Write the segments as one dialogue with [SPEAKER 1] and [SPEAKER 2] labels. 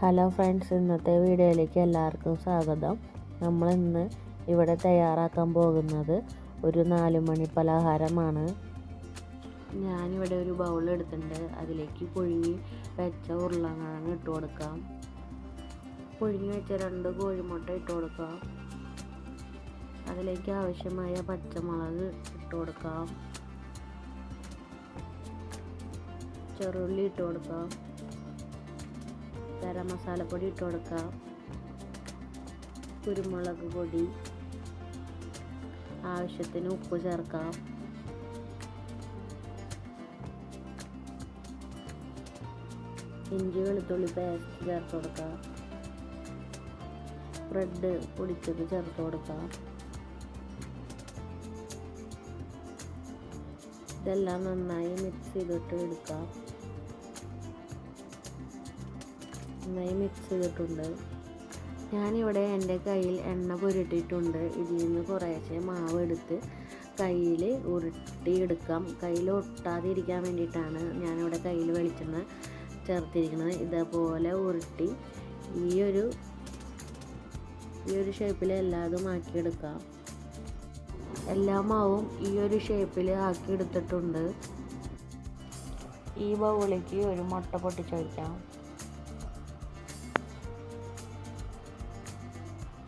[SPEAKER 1] Hello friends ഇന്നത്തെ വീഡിയോയിലേക്ക് എല്ലാവർക്കും സ്വാഗതം. നമ്മൾ ഇന്ന് ഇവിടെ തയ്യാറാക്കാൻ പോകുന്നത് ഒരു നാല് മണി പലഹാരമാണ്. ഞാനിവിടെ ഒരു ബൗൾ എടുത്തിട്ടുണ്ട്. അതിലേക്ക് പുഴുങ്ങി വെച്ച ഉരുളക്കിഴങ്ങ് ഇട്ട് കൊടുക്കാം. പുഴുങ്ങി വെച്ച രണ്ട് കോഴിമുട്ട ഇട്ട് കൊടുക്കാം. അതിലേക്ക് ആവശ്യമായ പച്ചമുളക് ഇട്ട് കൊടുക്കാം. ചെറുള്ളി ഇട്ട് കൊടുക്കാം. ഗരം മസാലപ്പൊടി ഇട്ട് കൊടുക്കാം. കുരുമുളക് പൊടി. ആവശ്യത്തിന് ഉപ്പ് ചേർക്കാം. ഇഞ്ചി വെളുത്തുള്ളി പേസ്റ്റ് ചേർത്ത് കൊടുക്കാം. ബ്രെഡ് പൊടിച്ചത് ചേർത്ത് കൊടുക്കാം. ഇതെല്ലാം നന്നായി മിക്സ് ചെയ്തിട്ട് എടുക്കാം. നന്നായി മിക്സ് ചെയ്തിട്ടുണ്ട്. ഞാനിവിടെ എന്റെ കയ്യിൽ എണ്ണ പുരട്ടിയിട്ടുണ്ട്. ഇതിൽ നിന്ന് കുറേശ്ശെ മാവ് എടുത്ത് കയ്യിൽ ഉരുട്ടിയെടുക്കാം. കയ്യിൽ ഒട്ടാതിരിക്കാൻ വേണ്ടിയിട്ടാണ് ഞാനിവിടെ കയ്യിൽ വെളിച്ചെണ്ണ ചേർത്തിരിക്കുന്നത്. ഇതേപോലെ ഉരുട്ടി ഈ ഒരു ഈ ഒരു ഷേപ്പിൽ എല്ലാതും ആക്കിയെടുക്കാം. എല്ലാ മാവും ഈ ഒരു ഷേപ്പിൽ ആക്കിയെടുത്തിട്ടുണ്ട്. ഈ ബൗളിലേക്ക് ഒരു മുട്ട പൊട്ടിച്ചൊഴിക്കാം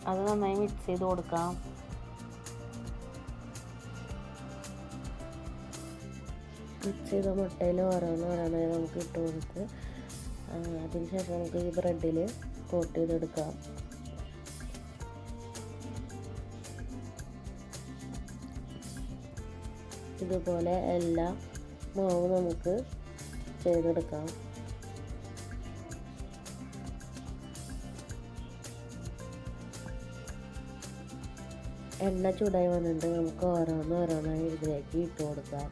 [SPEAKER 1] അത് നന്നായി മിക്സ് ചെയ്ത് കൊടുക്കാം. മിക്സ് ചെയ്ത മുട്ടയിൽ ഓരോന്ന് ഓരോന്നായി നമുക്ക് ഇട്ട് കൊടുത്ത് അതിനുശേഷം നമുക്ക് ഈ ബ്രെഡിൽ കോട്ട് ചെയ്തെടുക്കാം. ഇതുപോലെ എല്ലാ മാവും നമുക്ക് ചെയ്തെടുക്കാം. എണ്ണ ചൂടായി വന്നിട്ട് നമുക്ക് ഓരോന്ന് ഓരോന്നായി ഇതിലേക്ക് ഇട്ട് കൊടുക്കാം.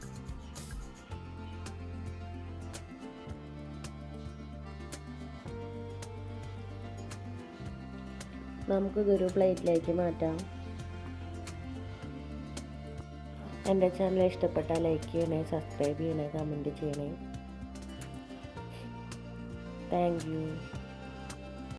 [SPEAKER 1] നമുക്കിതൊരു പ്ലേറ്റിലേക്ക് മാറ്റാം. എന്റെ ചാനൽ ഇഷ്ടപ്പെട്ടാൽ ലൈക്ക് ചെയ്യണേ സബ്സ്ക്രൈബ് ചെയ്യണേ കമന്റ് ചെയ്യണേ. Thank you